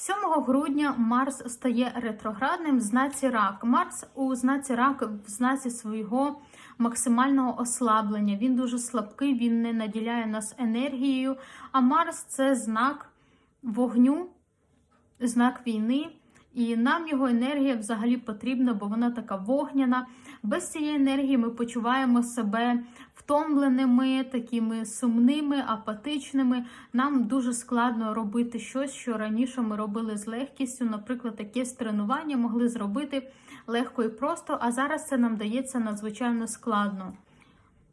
7 грудня Марс стає ретроградним в знаці рак. Марс у знаці рак в знаці свого максимального ослаблення. Він дуже слабкий, він не наділяє нас енергією. А Марс це знак вогню, знак війни. І нам його енергія взагалі потрібна, бо вона така вогняна. Без цієї енергії ми почуваємо себе втомленими, такими сумними, апатичними. Нам дуже складно робити щось, що раніше ми робили з легкістю. Наприклад, якесь тренування могли зробити легко і просто, а зараз це нам дається надзвичайно складно.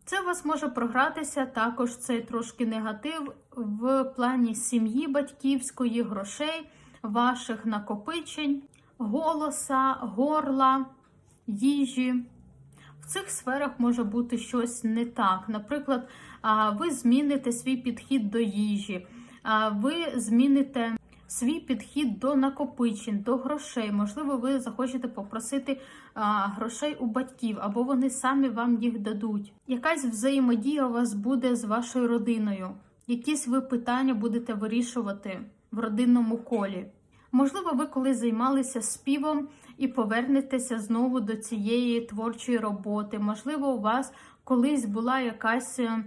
Це у вас може програтися також цей трошки негатив в плані сім'ї батьківської, грошей, ваших накопичень, голоса, горла, їжі. В цих сферах може бути щось не так. Наприклад, ви зміните свій підхід до їжі, ви зміните свій підхід до накопичень, до грошей. Можливо, ви захочете попросити грошей у батьків, або вони самі вам їх дадуть. Якась взаємодія у вас буде з вашою родиною. Якісь ви питання будете вирішувати в родинному колі. Можливо, ви колись займалися співом і повернетеся знову до цієї творчої роботи. Можливо, у вас колись була якась е,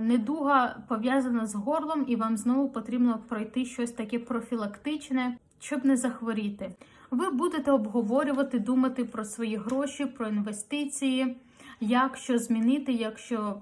недуга пов'язана з горлом, і вам знову потрібно пройти щось таке профілактичне, щоб не захворіти. Ви будете обговорювати, думати про свої гроші, про інвестиції, як що змінити, як що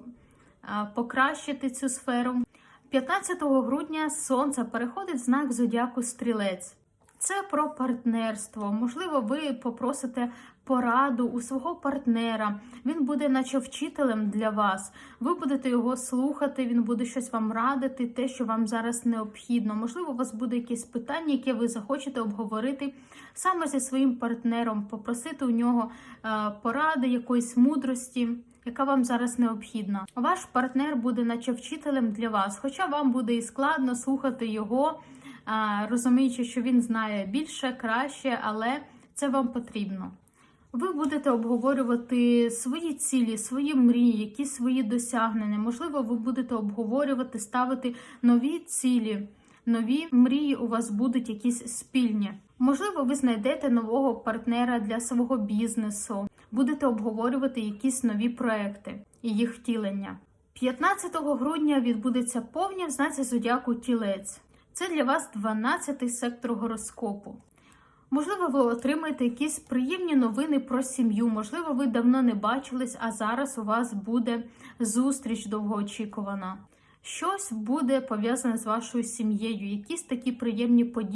е, покращити цю сферу. 15 грудня сонце переходить в знак зодіаку стрілець. Це про партнерство. Можливо, ви попросите пораду у свого партнера. Він буде, наче вчителем для вас. Ви будете його слухати, він буде щось вам радити, те, що вам зараз необхідно. Можливо, у вас буде якесь питання, яке ви захочете обговорити саме зі своїм партнером, попросити у нього е, поради, якоїсь мудрості. Яка вам зараз необхідна? Ваш партнер буде наче вчителем для вас, хоча вам буде і складно слухати його, розуміючи, що він знає більше, краще, але це вам потрібно. Ви будете обговорювати свої цілі, свої мрії, якісь свої досягнення. Можливо, ви будете обговорювати, ставити нові цілі, нові мрії у вас будуть якісь спільні. Можливо, ви знайдете нового партнера для свого бізнесу, будете обговорювати якісь нові проекти і їх втілення. 15 грудня відбудеться повня в знаці зодіаку тілець. Це для вас 12-й сектор гороскопу. Можливо, ви отримаєте якісь приємні новини про сім'ю. Можливо, ви давно не бачились, а зараз у вас буде зустріч довгоочікувана. Щось буде пов'язане з вашою сім'єю, якісь такі приємні події.